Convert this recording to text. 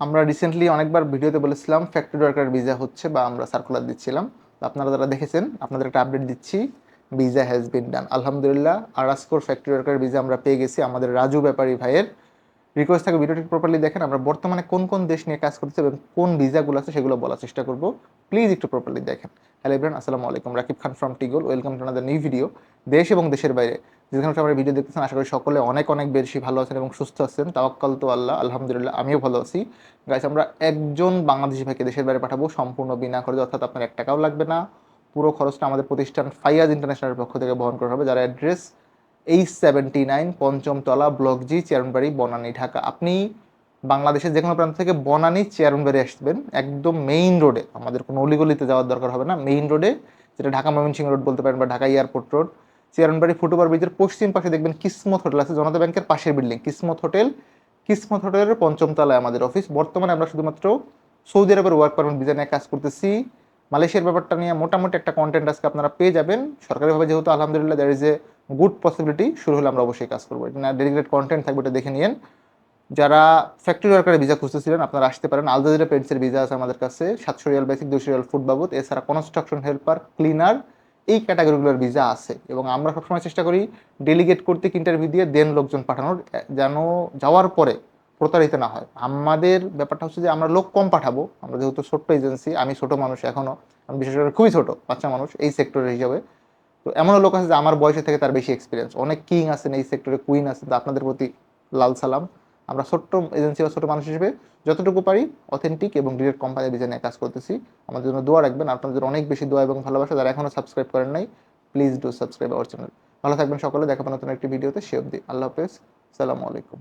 আমরা রিসেন্টলি অনেকবার ভিডিওতে বলেছিলাম ফ্যাক্টরি ওয়ার্কার ভিসা হচ্ছে বা আমরা সার্কুলার দিচ্ছিলাম। আপনারা যারা দেখেছেন, আপনাদের একটা আপডেট দিচ্ছি। ভিসা হ্যাজ বিন ডান আলহামদুলিল্লাহ আরাস্কোর ফ্যাক্টরি ওয়ার্কার ভিসা আমরা পেয়ে গেছি আমাদের রাজু ব্যাপারী ভাইয়ের। রিকোয়েস্ট থাকে ভিডিওটি প্রপারলি দেখেন, আমরা বর্তমানে কোন কোন দেশ নিয়ে কাজ করতেছি এবং কোন ভিসাগুলো আছে সেগুলো বলার চেষ্টা করব। প্লিজ একটু প্রপারলি দেখেন। হ্যালো ইব্রান আসসালামু আলাইকুম। Rakib Khan from টিগল welcome to another new video দেশ এবং দেশের বাইরে। যেখানে আমরা ভিডিও দেখতেছেন, আশা করি সকলে অনেক অনেক বেশি ভালো আছেন এবং সুস্থ আছেন। তাওয়াক্কাল তো আল্লাহ, আলহামদুলিল্লাহ, আমিও ভালো আছি। গাইস আমরা একজন বাংলাদেশি ভাইকে দেশের বাইরে পাঠাবো সম্পূর্ণ বিনা খরচে, অর্থাৎ আপনার এক টাকাও লাগবে না। পুরো খরচটা আমাদের প্রতিষ্ঠান ফাইয়াজ ইন্টারন্যাশনালের পক্ষ থেকে বহন করা হবে। যারা অ্যাড্রেস এইচ সেভেন্টি নাইন পঞ্চমতলা, ব্লক জি, চেয়ারনবাড়ি, বনানী, ঢাকা। আপনি বাংলাদেশের যে কোনো প্রান্ত থেকে বনানী, চেয়ারনবাড়ি আসবেন, একদম মেইন রোডে আমাদের কোনো অলিগলিতে যাওয়ার দরকার হবে না। মেইন রোডে যেটা ঢাকা ময়মনসিংহ রোড বলতে পারেন বা Dhaka airport road Chairmanbari foot over ব্রিজের পশ্চিম পাশে দেখবেন কিসমত হোটেল আছে, জনতা ব্যাংকের পাশের বিল্ডিং। কিসমত হোটেল, কিসমত হোটেলের পঞ্চম তলায় আমাদের অফিস বর্তমানে আমরা শুধুমাত্র সৌদি আরবের ওয়ার্ক পারমিট ভিসা নিয়ে কাজ করতেছি। মালয়েশিয়ার ব্যাপারটা নিয়ে মোটামুটি একটা কন্টেন্ট আজকে আপনারা পেয়ে যাবেন। সরকারিভাবে যেহেতু আলহামদুলিল্লাহ there is a good possibility শুরু হলে আমরা অবশ্যই কাজ করব। এটা ডেডিকেটেড কন্টেন্ট থাকবে এটা দেখে নিন যারা ফ্যাক্টরি ওয়ার্কারের ভিসা খুঁজতেছিলেন, আপনারা আসতে পারেন। আলজাজিরা পেন্টসের ভিসা আছে আমাদের কাছে। সাতশো রিয়াল বেসিক দুশো রিয়াল ফুড বাবদ। এছাড়া কনস্ট্রাকশন হেল্পার ক্লিনার এই ক্যাটাগরিগুলোর ভিসা আছে। এবং আমরা সবসময় চেষ্টা করি ডেলিগেট করতে ইন্টারভিউ দিয়ে দেন লোকজন পাঠানোর যেন যাওয়ার পরে প্রতারিত না হয়। আমাদের ব্যাপারটা হচ্ছে যে আমরা লোক কম পাঠাবো। আমরা যেহেতু ছোট্ট এজেন্সি আমি ছোট মানুষ এখনও আমি বিশেষ করে খুবই ছোট, বাচ্চা মানুষ এই সেক্টরের হিসাবে। তো এমনও লোক আছে যে আমার বয়সে থেকে তার বেশি এক্সপিরিয়েন্স অনেক কিং আছেন এই সেক্টরে কুইন আছেন। আপনাদের প্রতি লাল সালাম। আমরা ছোট্ট এজেন্সি বা ছোট মানুষ হিসেবে যতটুকু পারি অথেন্টিক এবং ডিরেক্ট কোম্পানির ডিজাইনে কাজ করতেছি। আমাদের জন্য দোয়া রাখবেন। আপনাদের অনেক বেশি দোয়া এবং ভালোবাসা যারা এখনও সাবস্ক্রাইব করেন নাই please do subscribe our channel ভালো থাকবেন সকলে। দেখাবো নতুন একটি ভিডিওতে সে অব্দি আল্লাহ হাফেজ। সালামু আলাইকুম।